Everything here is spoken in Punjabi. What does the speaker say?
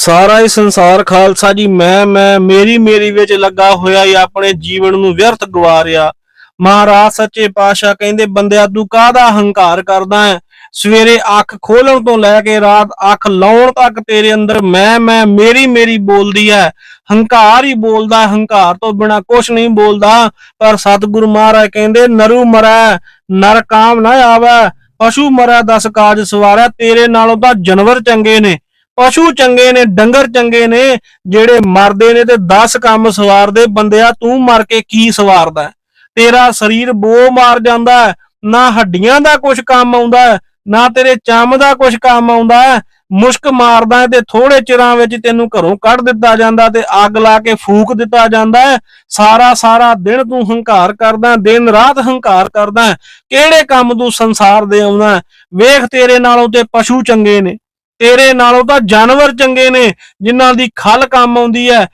ਸਾਰਾ ਹੀ ਸੰਸਾਰ ਖਾਲਸਾ ਜੀ, ਮੈਂ ਮੈਂ, ਮੇਰੀ ਮੇਰੀ ਵਿੱਚ ਲੱਗਾ ਹੋਇਆ ਹੀ ਆਪਣੇ ਜੀਵਨ ਨੂੰ ਵਿਅਰਥ ਗਵਾ ਰਿਹਾ। ਮਹਾਰਾਜ ਸੱਚੇ ਪਾਤਸ਼ਾਹ ਕਹਿੰਦੇ, ਬੰਦਿਆ, ਤੂੰ ਕਾਹਦਾ ਹੰਕਾਰ ਕਰਦਾ ਹੈ? ਸਵੇਰੇ ਅੱਖ ਖੋਲਣ ਤੋਂ ਲੈ ਕੇ ਰਾਤ ਅੱਖ ਲਾਉਣ ਤੱਕ ਤੇਰੇ ਅੰਦਰ ਮੈਂ ਮੈਂ, ਮੇਰੀ ਮੇਰੀ ਬੋਲਦੀ ਹੈ। ਹੰਕਾਰ ਹੀ ਬੋਲਦਾ, ਹੰਕਾਰ ਤੋਂ ਬਿਨਾ ਕੁਛ ਨਹੀਂ ਬੋਲਦਾ। ਪਰ ਸਤਿਗੁਰੂ ਮਹਾਰਾਜ ਕਹਿੰਦੇ, ਨਰੂ ਮਰੈ, ਨਰ ਕਾਮ ਨਾ ਆਵੈ। ਪਸ਼ੂ ਮਰੈ, ਦਸ ਕਾਜ ਸਵਾਰੈ। ਤੇਰੇ ਨਾਲੋਂ ਤਾਂ ਜਾਨਵਰ ਚੰਗੇ ਨੇ। ਪਸ਼ੂ ਚੰਗੇ ਨੇ, ਡੰਗਰ ਚੰਗੇ ਨੇ, ਜਿਹੜੇ ਮਰਦੇ ਨੇ ਤੇ 10 ਕੰਮ ਸਵਾਰਦੇ ਬੰਦਿਆ ਤੂੰ ਮਰ ਕੇ ਕੀ ਸਵਾਰਦਾ? ਤੇਰਾ ਸਰੀਰ ਬੋ ਮਾਰ ਜਾਂਦਾ ਨਾ ਹੱਡੀਆਂ ਦਾ ਕੁਝ ਕੰਮ ਆਉਂਦਾ ਨਾ ਤੇਰੇ ਚੰਮ ਦਾ ਕੁਝ ਕੰਮ ਆਉਂਦਾ ਮੁਸ਼ਕ ਮਾਰਦਾ ਤੇ ਥੋੜੇ ਚਿਰਾਂ ਵਿੱਚ ਤੈਨੂੰ ਘਰੋਂ ਕੱਢ ਦਿੱਤਾ ਜਾਂਦਾ ਤੇ ਅੱਗ ਲਾ ਕੇ ਫੂਕ ਦਿੱਤਾ ਜਾਂਦਾ ਸਾਰਾ ਸਾਰਾ ਦਿਨ ਤੂੰ ਹੰਕਾਰ ਕਰਦਾ, ਦਿਨ ਰਾਤ ਹੰਕਾਰ ਕਰਦਾ ਕਿਹੜੇ ਕੰਮ ਤੂੰ ਸੰਸਾਰ ਦੇ ਆਉਂਦਾ ਵੇਖ ਤੇਰੇ ਨਾਲੋਂ ਤੇ ਪਸ਼ੂ ਚੰਗੇ ਨੇ। ਤੇਰੇ ਨਾਲੋਂ ਤਾਂ ਜਾਨਵਰ ਚੰਗੇ ਨੇ ਜਿਨ੍ਹਾਂ ਦੀ ਖਲ ਕੰਮ ਆਉਂਦੀ ਹੈ।